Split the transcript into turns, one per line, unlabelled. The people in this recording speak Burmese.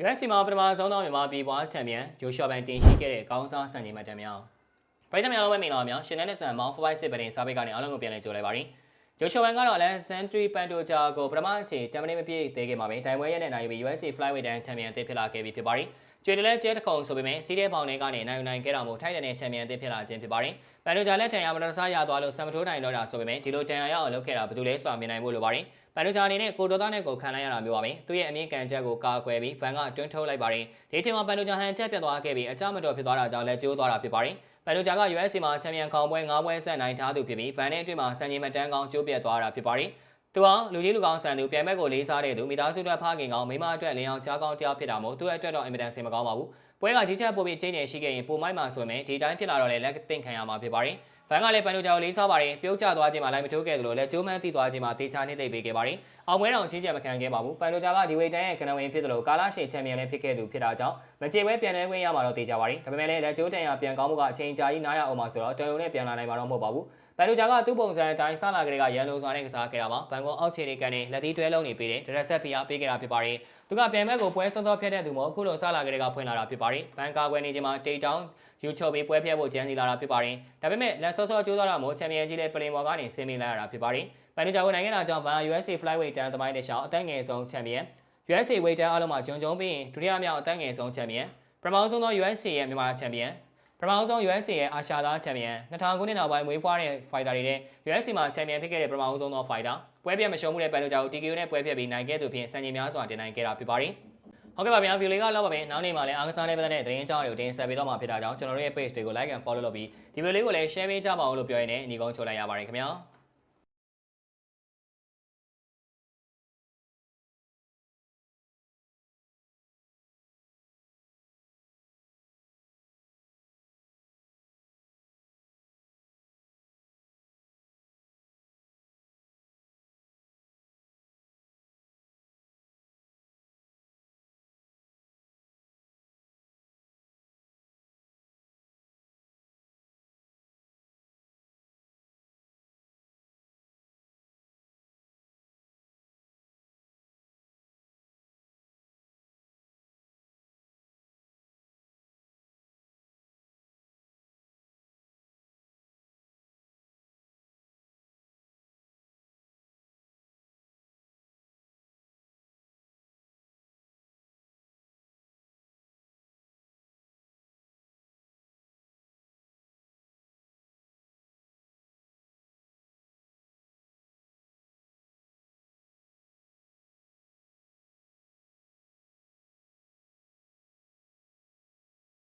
UFC မှာပထမဆုံးသောမြန်မာပြည်ပွားချန်ပီယံဂျိုရှော့ဘန်တင်ရှိခဲ့တဲ့ကောင်းစားစံချိန်မှတ်တမ်းများပရိသတ်များလုံးပဲမင်္ဂလာပါများရှင်နဲ့ဆန်မောင်ဖိုဘိုက်စစ်ပတင်စာပေကနေအားလုံးကိုပြန်လည်ကြိုလိုက်ပါရစေဂျိုရှော့ဘန်ကတော့လည်းစန်ထရီပန်တိုဂျာကိုပထမအချိန်တမန်နေမပြည့်သေးခင်မှာပဲဒိုင်ဝဲရဲနဲ့နိုင်ပြီး UFC Flyweight တန်းချန်ပီယံအသစ်ဖြစ်လာခဲ့ပြီဖြစ်ပါတယ်ကျွေတလဲကျဲတခုံဆိုပေမဲ့စီးတဲ့ပေါင်တွေကနေနိုင်နိုင်ခဲ့တော်မူထိုက်တဲ့ချန်ပီယံအသစ်ဖြစ်လာခြင်းဖြစ်ပါတယ်ပန်တိုဂျာလက်ထံရမတော်စားရသွားလို့ဆမ်မထိုးနိုင်တော့တာဆိုပေမဲ့ဒီလိုတန်ရရအောင်လုပ်ခဲ့တာဘယ်သူလဲဆိုတာမြင်နိုင်ဖို့လိုပါတယ် ပန်တိုဂျာအနေနဲ့ကိုတော်သားနဲ့ကိုခံလိုက်ရတာမျိုးပါပဲသူရဲ့အမြင့်ကန်ချက်ကိုကာကွယ်ပြီးဖန်ကတွန်းထုတ်လိုက်ပါတယ်ဒီချိန်မှာပန်တိုဂျာဟန်ချက်ပြတ်သွားခဲ့ပြီးအကြမတော်ဖြစ်သွားတာကြောင့်လက်ကျိုးသွားတာဖြစ်ပါတယ်ပန်တိုဂျာက UFC မှာချန်ပီယံခေါင်းပွဲ9ပွဲဆက်နိုင်ထားသူဖြစ်ပြီးဖန်နဲ့အတွင်းမှာစံချိန်မတန်းကောင်းကျိုးပြတ်သွားတာဖြစ်ပါတယ်သူဟာလူကြီးလူကောင်းဆန်သူပြန်ဘက်ကိုလေးစားတဲ့သူမိသားစုအတွက်ဖခင်ကောင်းမိမအတွက်လင်းအောင်ကြားကောင်းတယောက်ဖြစ်တာမို့သူ့အတွက်တော့အင်မတန်ဆင်မကောင်းပါဘူးပွဲကကြီးချက်ပို့ပြီးကျင်းနေရှိခဲ့ရင်ပိုမိုက်မှာဆိုရင်ဒီတိုင်းဖြစ်လာတော့လေလက်သိမ့်ခံရမှာဖြစ်ပါတယ်။ ဘန်ကလည်းပန်တိုဂျာကိုလေးစားပါတယ်။ပြုတ်ကျသွားခြင်းမှာလိုက်မထိုးခဲ့သလိုလည်းကျိုးမန်းတိသွားခြင်းမှာတေချာနေသိပ်ပေးခဲ့ပါတယ်။အောင်ပွဲတော်ချင်းချက်မခံခဲ့ပါဘူး။ပန်တိုဂျာကဒီဝေတန်ရဲ့ကနဝင်ဖြစ်သလိုကာလာရှေချန်ပီယံလည်းဖြစ်ခဲ့သူဖြစ်တာကြောင့်မကြေပွဲပြန်လဲခွင့်ရမှာတော့တေချာပါတယ်။ဒါပေမဲ့လည်းလက်ကျိုးတန်ရပြန်ကောင်းမှုကအချိန်ကြာကြီးနားရအောင်မှာဆိုတော့တော်ရုံနဲ့ပြန်လာနိုင်မှာတော့မဟုတ်ပါဘူး။ ပန်တိုဂျာကသူ့ပုံစံအတိုင်းဆလာကလေးကရန်လိုစွာနဲ့ကစားခဲ့တာပါ။ဘန်ကောအောက်ခြေတွေကန်နေလက်သီးတွဲလုံးနေပေးတယ်။ဒရက်ဆက်ဖီယာပေးခဲ့တာဖြစ်ပါတယ်။သူကပြန်မဲ့ကိုပွဲစောစောဖျက်တဲ့သူမို့အခုလိုဆလာကလေးကဖွင့်လာတာဖြစ်ပါတယ်။ဘန်ကာကွယ်နေခြင်းမှာတိတ်တောင်းယူချုပ်ပြီးပွဲဖျက်ဖို့ကြံစီလာတာဖြစ်ပါတယ်။ဒါပေမဲ့လက်စောစောကြိုးစားတာမို့ချန်ပီယံကြီးလည်းပလင်ဘော်ကနေဆင်းမိလာရတာဖြစ်ပါတယ်။ပန်နီဂျာကိုနိုင်ငံသားကြောင့်ဗန် USA Flyweight တန်းသမိုင်းတစ်လျှောက်အသက်ငယ်ဆုံးချန်ပီယံ USA Weight တန်းအားလုံးမှာဂျုံဂျုံပြီးဒုတိယမြောက်အသက်ငယ်ဆုံးချန်ပီယံပထမဆုံးသော USA ရဲ့မြန်မာချန်ပီယံ ပထမဆုံး USA ရဲ့အာရှသားချန်ပီယံ2000ခုနှစ်နောက်ပိုင်းမွေးဖွားတဲ့ fighter တွေနဲ့ USA မှာချန်ပီယံဖြစ်ခဲ့တဲ့ပထမဆုံးသော fighter ပွဲပြတ်မရှုံးမှုတဲ့ပန်နီဂျာကို TKO နဲ့ပွဲပြတ်ပြီးနိုင်ခဲ့သူဖြင့်စံချိန်များစွာတင်နိုင်ခဲ့တာဖြစ်ပါတယ်။ဟုတ်ကဲ့ပါဗျာဗီဒီယိုလေးကတော့ပါမယ်နောက်နေ့မှာလည်းအားကစားနဲ့ပတ်သက်တဲ့သတင်းအကြောင်းတွေကိုတင်ဆက်ပေးတော့မှာဖြစ်တာကြောင့်ကျွန်တော်တို့ရဲ့ page တွေကို like and follow လုပ်ပြီးဒီဗီဒီယိုလေးကိုလည်း share ပေးကြပါဦးလို့ပြောရင်းနဲ့ညီကုန်းချိုလိုက်ရပါတယ်ခင်ဗျာ။